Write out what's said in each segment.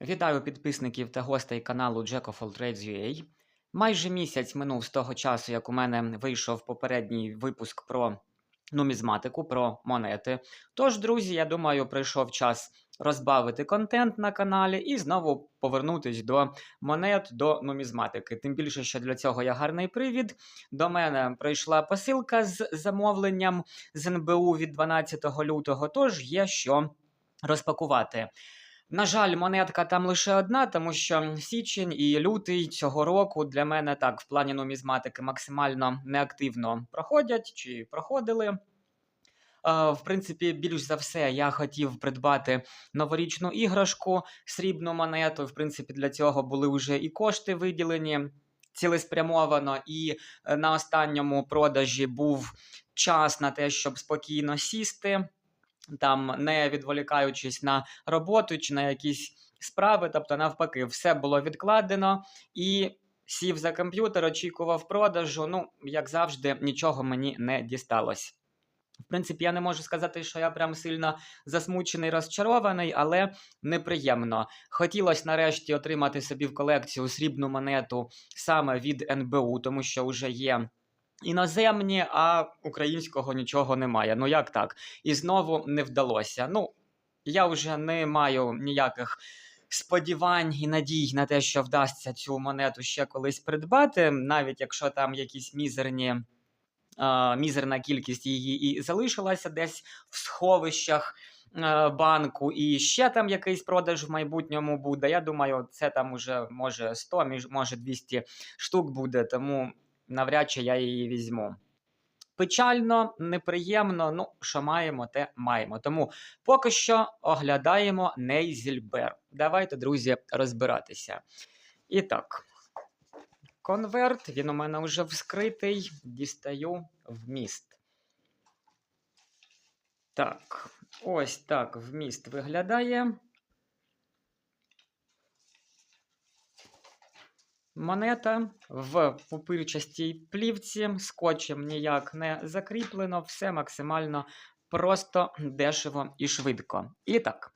Вітаю підписників та гостей каналу Jack of All Trades UA. Майже місяць минув з того часу, як у мене вийшов попередній випуск про нумізматику, про монети. Тож, друзі, я думаю, прийшов час розбавити контент на каналі і знову повернутись до монет, до нумізматики. Тим більше, що для цього є гарний привід. До мене прийшла посилка з замовленням з НБУ від 12 лютого, тож є що розпакувати. На жаль, монетка там лише одна, тому що січень і лютий цього року для мене так в плані нумізматики максимально неактивно проходять чи проходили. Е, В принципі, більш за все, я хотів придбати новорічну іграшку, срібну монету. В принципі, для цього були вже і кошти виділені цілеспрямовано, і е, на останньому продажі був час на те, щоб спокійно сісти там не відволікаючись на роботу чи на якісь справи. Тобто, навпаки, все було відкладено і сів за комп'ютер, очікував продажу. Ну, як завжди, нічого мені не дісталось. В принципі, я не можу сказати, що я прям сильно засмучений, розчарований, але неприємно. Хотілося нарешті отримати собі в колекцію срібну монету саме від НБУ, тому що вже є іноземні, а українського нічого немає. Ну як так? І знову не вдалося. Ну, я вже не маю ніяких сподівань і надій на те, що вдасться цю монету ще колись придбати, навіть якщо там якісь мізерні. Мізерна кількість її і залишилася десь в сховищах банку, і ще там якийсь продаж в майбутньому буде. Я думаю, це там уже може 100, може 200 штук буде, тому навряд чи я її візьму. Печально, неприємно, ну, що маємо, те маємо. Тому поки що оглядаємо Нейзільбер. Давайте, друзі, розбиратися. І так, конверт, він у мене вже вскритий. Дістаю вміст. Так, ось так вміст виглядає. Монета в пупирчастій плівці, скотчем ніяк не закріплено, все максимально просто, дешево і швидко. І так,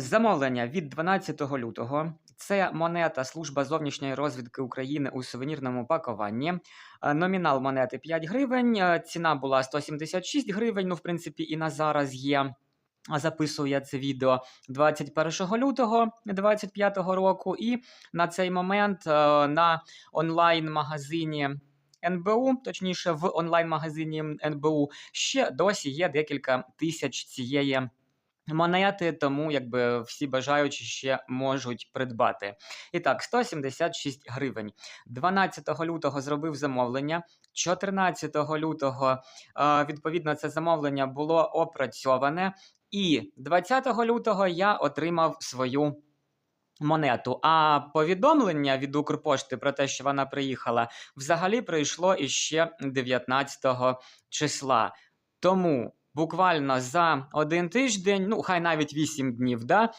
замовлення від 12 лютого. Це монета Служба зовнішньої розвідки України у сувенірному пакуванні. Номінал монети 5 гривень. Ціна була 176 гривень. Ну, в принципі, і на зараз є. Записую я це відео 21 лютого 2025 року, і на цей момент е, на онлайн-магазині НБУ, точніше, в онлайн-магазині НБУ, ще досі є декілька тисяч цієї монети, тому якби всі бажаючі ще можуть придбати. І так, 176 гривень. 12 лютого зробив замовлення. 14 лютого, е, відповідно, це замовлення було опрацьоване. І 20 лютого я отримав свою монету. А повідомлення від Укрпошти про те, що вона приїхала, взагалі прийшло іще 19 числа. Тому буквально за один тиждень, ну хай навіть 8 днів, да,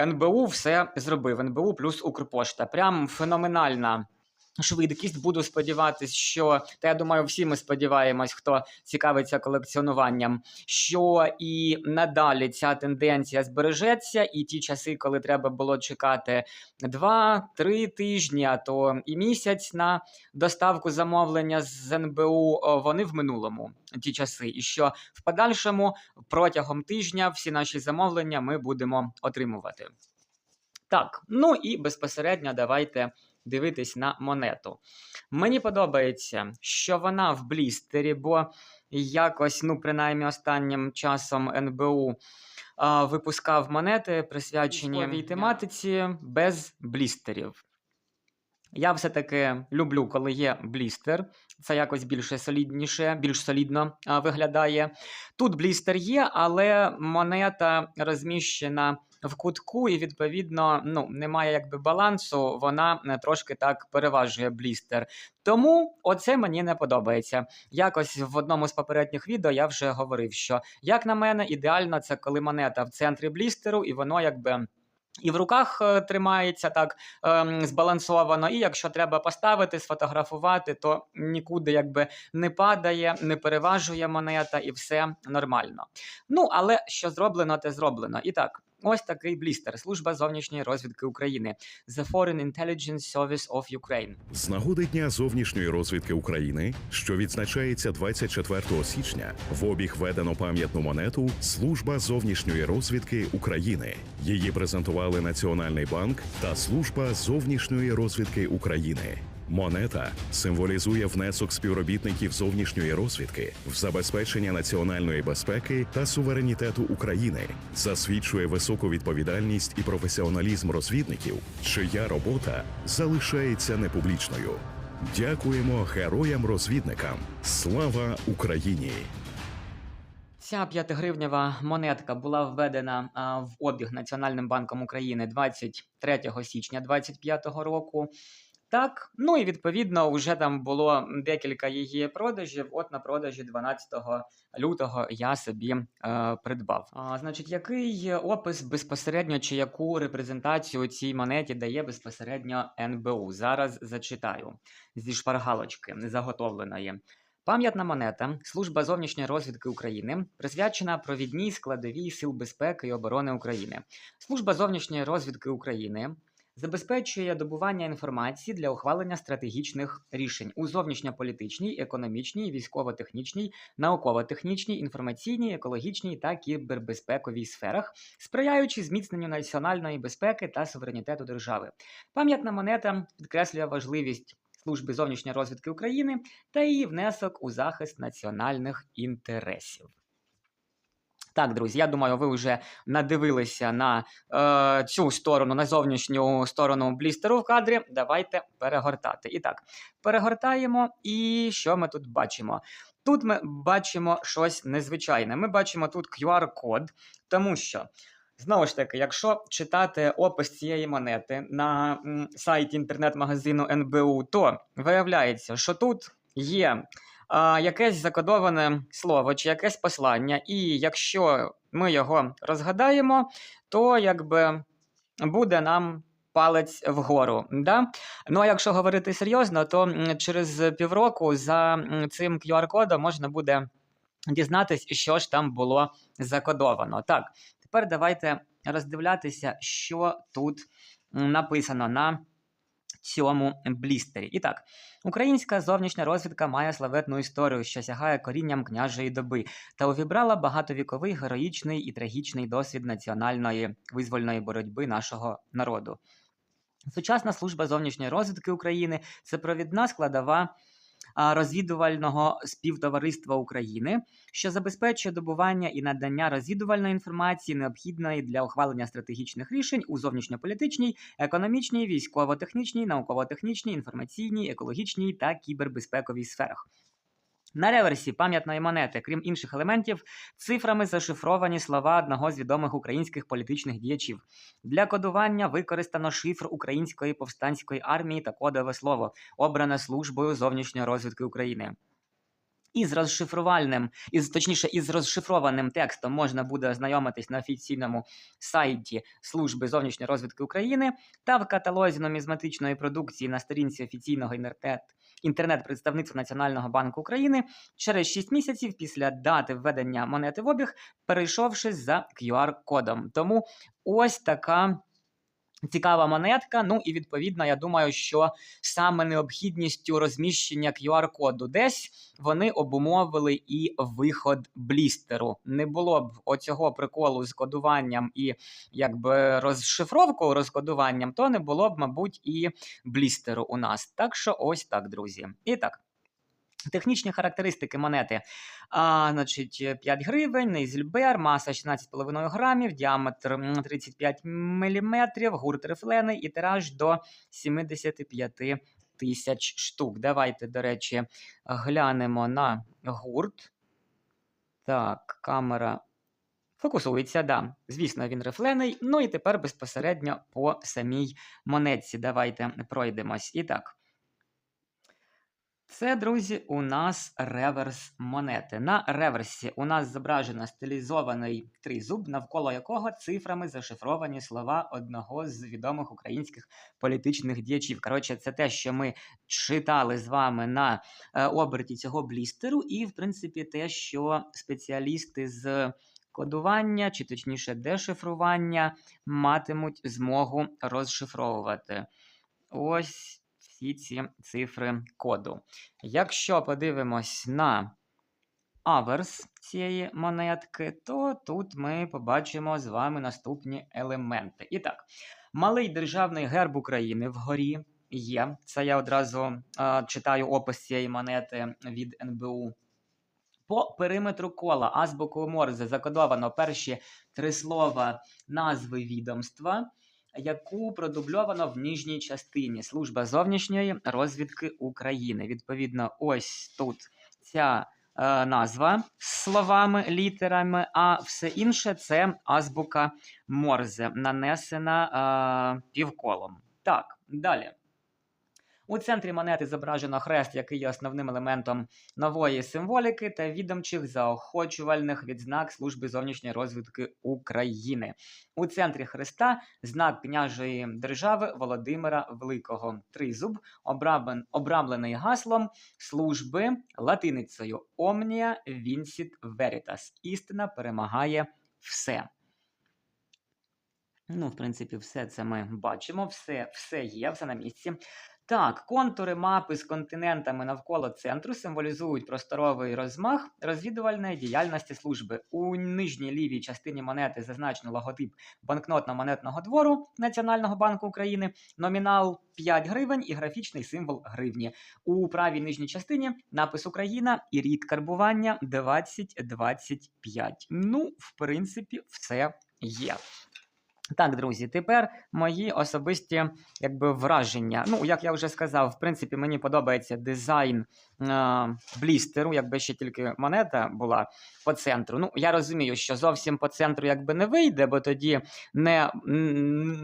НБУ все зробив. НБУ плюс Укрпошта. Прям феноменальна. Швидкість, буду сподіватися, що та я думаю, всі ми сподіваємось, хто цікавиться колекціонуванням, що і надалі ця тенденція збережеться, і ті часи, коли треба було чекати 2-3 тижні, а то і місяць на доставку замовлення з НБУ, вони в минулому ті часи. І що в подальшому протягом тижня всі наші замовлення ми будемо отримувати. Так, ну і безпосередньо давайте дивитись на монету. Мені подобається, що вона в блістері, бо якось, ну, принаймні, останнім часом НБУ а, випускав монети, присвячені тематиці без блістерів. Я все-таки люблю, коли є блістер. Це якось більше солідніше, більш солідно а, виглядає. Тут блістер є, але монета розміщена в кутку, і відповідно ну, немає якби балансу, вона е, трошки так переважує блістер. Тому оце мені не подобається. Якось в одному з попередніх відео я вже говорив, що як на мене, ідеально це коли монета в центрі блістеру, і воно якби. І в руках е, тримається так ем, збалансовано, і якщо треба поставити, сфотографувати, то нікуди якби не падає, не переважує монета, і все нормально. Ну, але що зроблено, те зроблено. І так, ось такий блістер. Служба зовнішньої розвідки України. The Foreign Intelligence Service of Ukraine. З нагоди Дня зовнішньої розвідки України, що відзначається 24 січня, в обіг введено пам'ятну монету Служба зовнішньої розвідки України. Її презентували Національний банк та Служба зовнішньої розвідки України. Монета символізує внесок співробітників зовнішньої розвідки в забезпечення національної безпеки та суверенітету України, засвідчує високу відповідальність і професіоналізм розвідників, чия робота залишається непублічною. Дякуємо героям-розвідникам. Слава Україні! Ця п'ятигривнева монетка була введена в обіг Національним банком України 23 січня 2025 року. Так, ну і відповідно, вже там було декілька її продажів. От на продажі 12 лютого я собі е, придбав. А, значить, який опис безпосередньо чи яку репрезентацію цій монеті дає безпосередньо НБУ? Зараз зачитаю зі шпаргалочки заготовленої. Пам'ятна монета Служба зовнішньої розвідки України присвячена провідній складовій сил безпеки і оборони України. Служба зовнішньої розвідки України забезпечує добування інформації для ухвалення стратегічних рішень у зовнішньополітичній, економічній, військово-технічній, науково-технічній, інформаційній, екологічній та кібербезпековій сферах, сприяючи зміцненню національної безпеки та суверенітету держави. Пам'ятна монета підкреслює важливість служби зовнішньої розвідки України та її внесок у захист національних інтересів. Так, друзі, я думаю, ви вже надивилися на е, цю сторону, на зовнішню сторону блістеру в кадрі. Давайте перегортати. І так, перегортаємо, і що ми тут бачимо? Тут ми бачимо щось незвичайне. Ми бачимо тут QR-код, тому що. Знову ж таки, якщо читати опис цієї монети на сайті інтернет-магазину НБУ, то виявляється, що тут є якесь закодоване слово чи якесь послання, і якщо ми його розгадаємо, то якби буде нам палець вгору. Да? Ну а якщо говорити серйозно, то через півроку за цим QR-кодом можна буде дізнатись, що ж там було закодовано. Так, тепер давайте роздивлятися, що тут написано на цьому блістері. І так, українська зовнішня розвідка має славетну історію, що сягає корінням княжої доби, та увібрала багатовіковий героїчний і трагічний досвід національної визвольної боротьби нашого народу. Сучасна служба зовнішньої розвідки України це провідна складова розвідувального співтовариства України, що забезпечує добування і надання розвідувальної інформації, необхідної для ухвалення стратегічних рішень у зовнішньополітичній, економічній, військово-технічній, науково-технічній, інформаційній, екологічній та кібербезпековій сферах. На реверсі пам'ятної монети, крім інших елементів, цифрами зашифровані слова одного з відомих українських політичних діячів. Для кодування використано шифр Української повстанської армії та кодове слово, обране службою зовнішньої розвідки України. Із розшифрувальним, із точніше, із розшифрованим текстом можна буде ознайомитись на офіційному сайті Служби зовнішньої розвідки України та в каталозі нумізматичної продукції на сторінці офіційного інтернет інтернет-представництва Національного банку України через 6 місяців після дати введення монети в обіг, перейшовши за QR-кодом. Тому ось така. Цікава монетка. Ну і відповідно, я думаю, що саме необхідністю розміщення QR-коду десь вони обумовили і виход блістеру. Не було б оцього приколу з кодуванням і якби розшифровкою розкодуванням, то не було б, мабуть, і блістеру у нас. Так що ось так, друзі. І так. Технічні характеристики монети. А, значить, 5 гривень, нейзельбер, маса 16,5 грамів, діаметр 35 мм, гурт рифлений і тираж до 75 тисяч штук. Давайте, до речі, глянемо на гурт. Так, камера фокусується, да. Звісно, він рифлений. Ну і тепер безпосередньо по самій монетці. Давайте пройдемось. І так. Це, друзі, у нас реверс монети. На реверсі у нас зображено стилізований тризуб, навколо якого цифрами зашифровані слова одного з відомих українських політичних діячів. Коротше, це те, що ми читали з вами на е, оберті цього блістеру, і, в принципі, те, що спеціалісти з кодування, чи точніше дешифрування, матимуть змогу розшифровувати. Ось всі ці цифри коду. Якщо подивимось на аверс цієї монетки, то тут ми побачимо з вами наступні елементи. І так, малий державний герб України вгорі є. Це я одразу е, читаю опис цієї монети від НБУ. По периметру кола азбукою Морзе закодовано перші три слова назви відомства, яку продубльовано в нижній частині Служба зовнішньої розвідки України. Відповідно, ось тут ця е, назва з словами, літерами, а все інше це азбука Морзе, нанесена е, півколом. Так, далі. У центрі монети зображено хрест, який є основним елементом нової символіки та відомчих заохочувальних відзнак Служби зовнішньої розвідки України. У центрі хреста знак княжої держави Володимира Великого. Тризуб, обрамлений гаслом служби латиницею Omnia Vincit Veritas. Істина перемагає все. Ну, в принципі, все це ми бачимо, все, все є, все на місці. Так, контури мапи з континентами навколо центру символізують просторовий розмах розвідувальної діяльності служби. У нижній лівій частині монети зазначено логотип банкнотно-монетного двору Національного банку України, номінал 5 гривень і графічний символ гривні. У правій нижній частині напис Україна і рік карбування 2025. Ну, в принципі, все є. Так, друзі, тепер мої особисті якби, враження. Ну, як я вже сказав, в принципі, мені подобається дизайн е, блістеру, якби ще тільки монета була по центру. Ну, я розумію, що зовсім по центру якби не вийде, бо тоді не,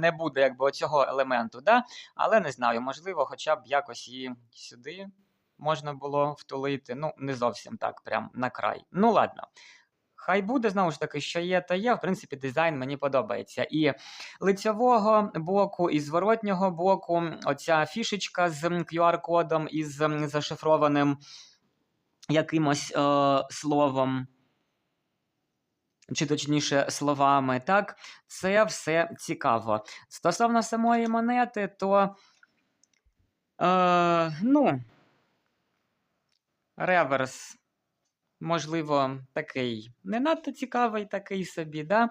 не буде якби, цього елементу. Да? Але не знаю, можливо, хоча б якось її сюди можна було втулити. Ну, не зовсім так, прям на край. Ну, ладно. Хай буде знову ж таки, що є, то є. В принципі, дизайн мені подобається. І лицьового боку, і зворотнього боку, оця фішечка з QR-кодом і з зашифрованим якимось е, словом. Чи точніше словами, так, це все цікаво. Стосовно самої монети, то е, ну, реверс можливо, такий не надто цікавий, такий собі, да?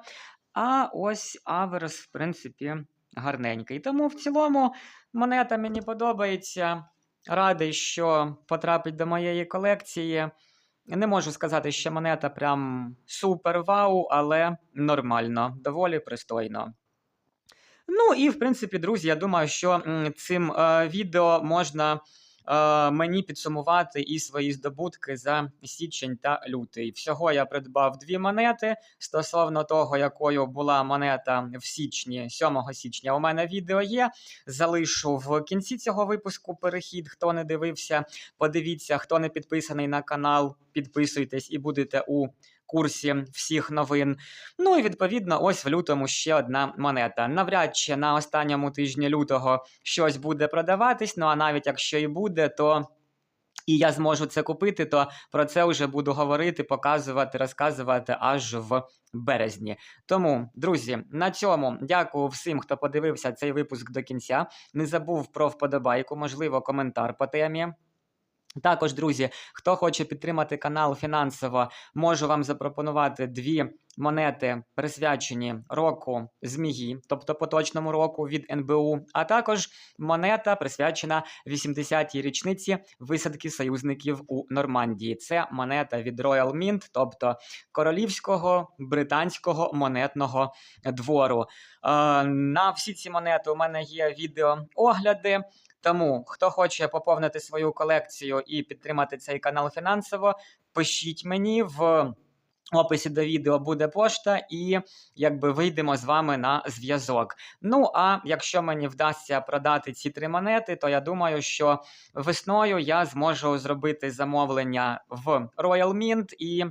а ось аверс, в принципі, гарненький. Тому в цілому монета мені подобається. Радий, що потрапить до моєї колекції. Не можу сказати, що монета прям супер вау, але нормально, доволі пристойно. Ну і в принципі, друзі, я думаю, що цим е, відео можна мені підсумувати і свої здобутки за січень та лютий. Всього я придбав дві монети. Стосовно того, якою була монета в січні, 7 січня, у мене відео є. Залишу в кінці цього випуску перехід. Хто не дивився, подивіться, хто не підписаний на канал, підписуйтесь і будете у курсі всіх новин. Ну і відповідно, ось в лютому ще одна монета. Навряд чи на останньому тижні лютого щось буде продаватись. Ну а навіть якщо і буде, то. І я зможу це купити, то про це вже буду говорити, показувати, розказувати аж в березні. Тому, друзі, на цьому дякую всім, хто подивився цей випуск до кінця. Не забув про вподобайку, можливо, коментар по темі. Також, друзі, хто хоче підтримати канал фінансово, можу вам запропонувати дві монети, присвячені року змії, тобто поточному року від НБУ, а також монета присвячена 80-й річниці висадки союзників у Нормандії. Це монета від Royal Mint, тобто королівського британського монетного двору. Е, на всі ці монети у мене є відеоогляди. Тому, хто хоче поповнити свою колекцію і підтримати цей канал фінансово, пишіть мені в описі до відео буде пошта, і якби вийдемо з вами на зв'язок. Ну а якщо мені вдасться продати ці три монети, то я думаю, що весною я зможу зробити замовлення в Royal Mint і.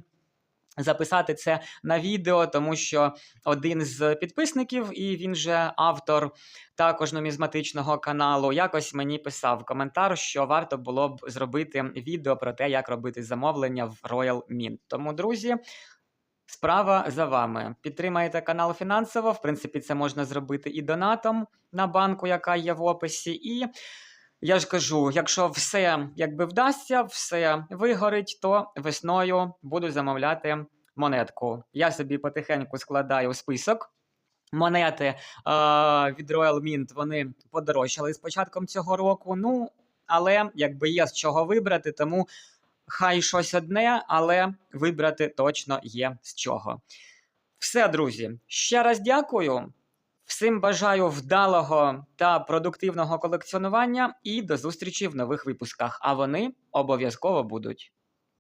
Записати це на відео, тому що один з підписників, і він же автор також нумізматичного каналу, якось мені писав коментар, що варто було б зробити відео про те, як робити замовлення в Royal Mint. Тому, друзі, Справа за вами. Підтримаєте канал фінансово. В принципі, це можна зробити і донатом на банку, яка є в описі. І я ж кажу, якщо все якби вдасться, все вигорить, то весною буду замовляти монетку. Я собі потихеньку складаю список. Монети е, від Royal Mint вони подорожчали з початком цього року. Ну, але якби є з чого вибрати, тому хай щось одне, але вибрати точно є з чого. Все, друзі, ще раз дякую. Всім бажаю вдалого та продуктивного колекціонування і до зустрічі в нових випусках. А вони обов'язково будуть.